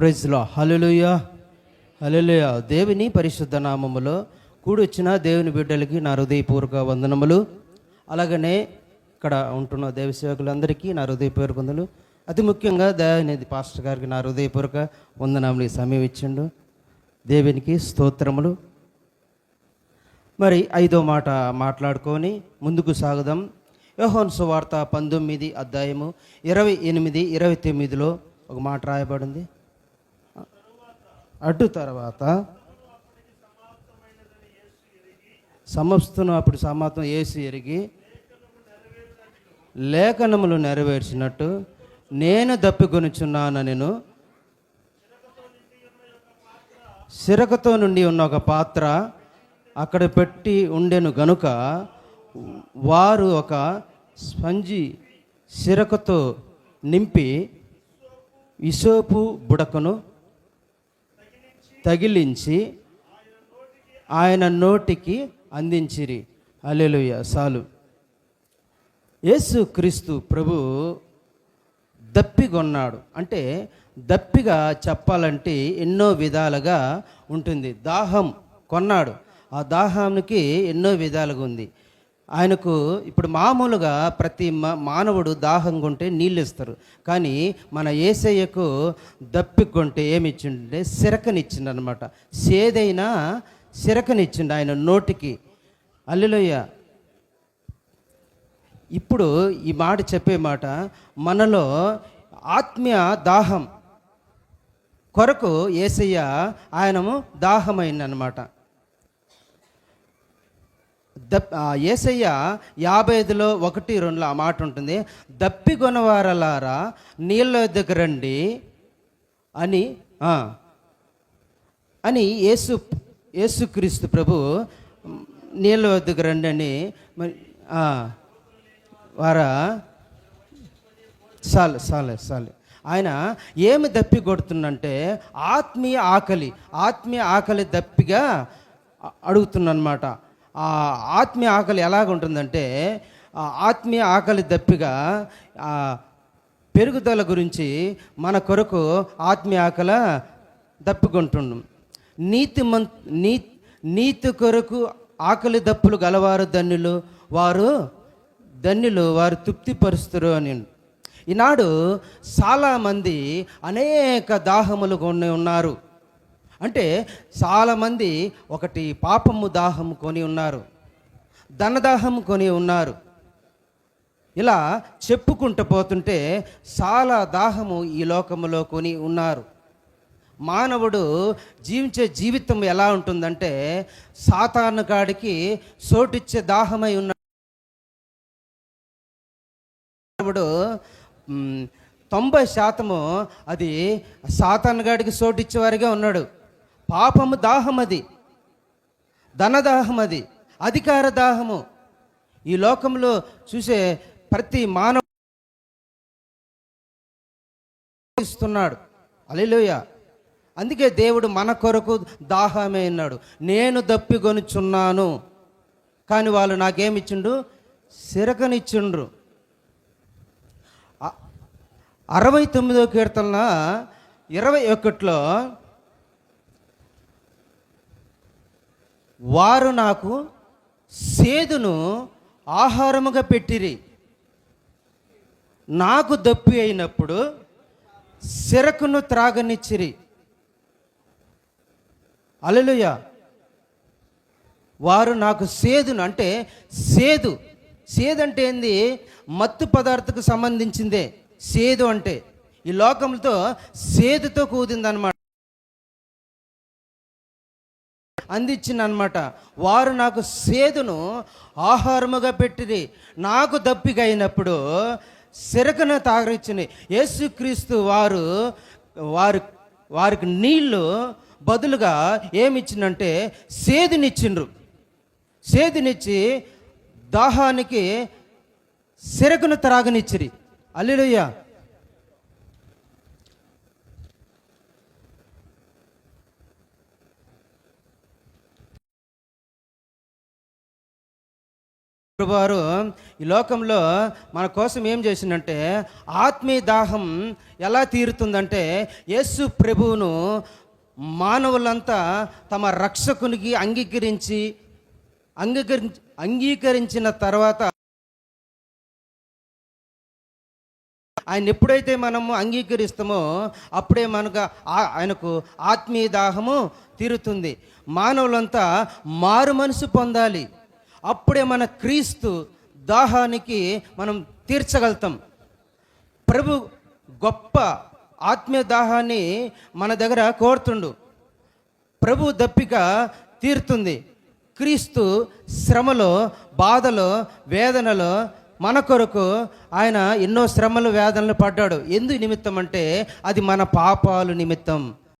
ప్రైజ్లో హలలుయ హలలుయ దేవుని పరిశుద్ధ నామములో కూడొచ్చిన దేవుని బిడ్డలకి నా హృదయపూర్వక వందనములు. అలాగనే ఇక్కడ ఉంటున్న దేవసేవకులందరికీ నా హృదయపూర్వక వందనలు అతి ముఖ్యంగా దయానిధి పాస్టర్ గారికి నా హృదయపూర్వక వందనములు సమయం ఇచ్చిండు. దేవునికి స్తోత్రములు. మరి ఐదో మాట మాట్లాడుకొని ముందుకు సాగుదాం. యోహోన్ సువార్త పంతొమ్మిది అధ్యాయము ఇరవై ఎనిమిది ఇరవై తొమ్మిదిలో ఒక మాట రాయబడింది. అటు తర్వాత సమస్తను అప్పుడు సమాప్తం వేసి ఎరిగి లేఖనములు నెరవేర్చినట్టు నేను దప్పికొనుచున్నాను నేను. సిరకతో నుండి ఉన్న ఒక పాత్ర అక్కడ పెట్టి ఉండెను గనుక వారు ఒక స్పంజి సిరకతో నింపి ఇసోపు బుడకను తగిలించి ఆయన నోటికి అందించిరి. అలెలుయ సాలు. యేసు క్రీస్తు ప్రభు దప్పిగొన్నాడు అంటే దప్పిగా చెప్పాలంటే ఎన్నో విధాలుగా ఉంటుంది. దాహం కొన్నాడు. ఆ దాహానికి ఎన్నో విధాలుగా ఉంది. ఆయనకు ఇప్పుడు మామూలుగా ప్రతి మానవుడు దాహం ఉంటే నీళ్ళు ఇస్తారు కానీ మన ఏసయ్యకు దప్పికొంటే ఏమి ఇచ్చిండే సిరకనిచ్చిండు అనమాట సేదైనా సిరకనిచ్చిండు ఆయన నోటికి. అల్లులోయ. ఇప్పుడు ఈ మాట చెప్పే మాట మనలో ఆత్మీయ దాహం కొరకు ఏసయ్య ఆయనము దాహమైందనమాట. దప్ ఏసయ్య యాభై ఐదులో ఒకటి రెండులో ఆ మాట ఉంటుంది. దప్పిగొనవారలారా నీళ్ళ దగ్గర రండి అని అని యేసు యేసుక్రీస్తు ప్రభు నీళ్ళ వద్దకు రండి అని మరి వారా చాలు చాలు చాలే ఆయన ఏమి దప్పి కొడుతుందంటే ఆత్మీయ ఆకలి ఆత్మీయ ఆకలి దప్పిగా అ- అడుగుతుందన్నమాట. ఆ ఆత్మీయ ఆకలి ఎలాగుంటుందంటే ఆత్మీయ ఆకలి దప్పిగా పెరుగుదల గురించి మన కొరకు ఆత్మీయ ఆకల దప్పికొంటుండం. నీతి మం నీ నీతి కొరకు ఆకలి దప్పులు గలవారు ధన్యులు వారు ధన్యులు వారు తృప్తిపరుస్తారు అని. ఈనాడు చాలామంది అనేక దాహములు కొన్ని ఉన్నారు. అంటే చాలామంది ఒకటి పాపము దాహము కొని ఉన్నారు ధనదాహం కొని ఉన్నారు. ఇలా చెప్పుకుంటూ పోతుంటే చాలా దాహము ఈ లోకములో కొని ఉన్నారు. మానవుడు జీవించే జీవితం ఎలా ఉంటుందంటే సాతాను కాడికి సోటిచ్చే దాహమై ఉన్నాడు మానవుడు తొంభై శాతము అది సాతాను గాడికి సోటిచ్చేవారిగా ఉన్నాడు. పాపము దాహమది ధనదాహమది అధికార దాహము ఈ లోకంలో చూసే ప్రతి మానవ ఇస్తున్నాడు. అలెలుయ అందుకే దేవుడు మన కొరకు దాహమే అన్నాడు. నేను దప్పిగొనుచున్నాను కానీ వాళ్ళు నాకేమిచ్చిండు సిరకనిచ్చిండ్రు. అరవై తొమ్మిదో కీర్తన ఇరవై ఒకటిలో వారు నాకు సేదును ఆహారముగా పెట్టిరి. నాకు దప్పి అయినప్పుడు సిరకును త్రాగనిచ్చిరి. అలలుయ. వారు నాకు సేదును అంటే సేదు. సేదు అంటే ఏంది? మత్తు పదార్థకు సంబంధించిందే. సేదు అంటే. ఈ లోకంతో సేదుతో కూదిందనమాట. అందించిందనమాట వారు నాకు సేదును ఆహారముగా పెట్టిది నాకు దప్పిక అయినప్పుడు సిరకను తాగరిచ్చింది యేసుక్రీస్తు వారు వారు వారికి నీళ్ళు బదులుగా ఏమిచ్చిందంటే సేదునిచ్చిండ్రు. సేదునిచ్చి దాహానికి సిరకును త్రాగనిచ్చిరి. అల్లుయ్య వారు ఈ లోకంలో మన కోసం ఏం చేసిందంటే ఆత్మీయ దాహం ఎలా తీరుతుందంటే యేసు ప్రభువును మానవులంతా తమ రక్షకునికి అంగీకరించి అంగీకరించి అంగీకరించిన తర్వాత ఆయన ఎప్పుడైతే మనము అంగీకరిస్తామో అప్పుడే మనకు ఆ- ఆయనకు ఆత్మీయ దాహము తీరుతుంది. మానవులంతా మారు మనసు పొందాలి. అప్పుడే మన క్రీస్తు దాహానికి మనం తీర్చగలుగుతాం. ప్రభు గొప్ప ఆత్మీయ దాహాన్ని మన దగ్గర కోరుతుండు. ప్రభు దప్పిక తీరుతుంది. క్రీస్తు శ్రమలో బాధలో వేదనలో మన కొరకు ఆయన ఎన్నో శ్రమలు వేదనలు పడ్డాడు. ఎందు నిమిత్తం అంటే అది మన పాపాలు నిమిత్తం.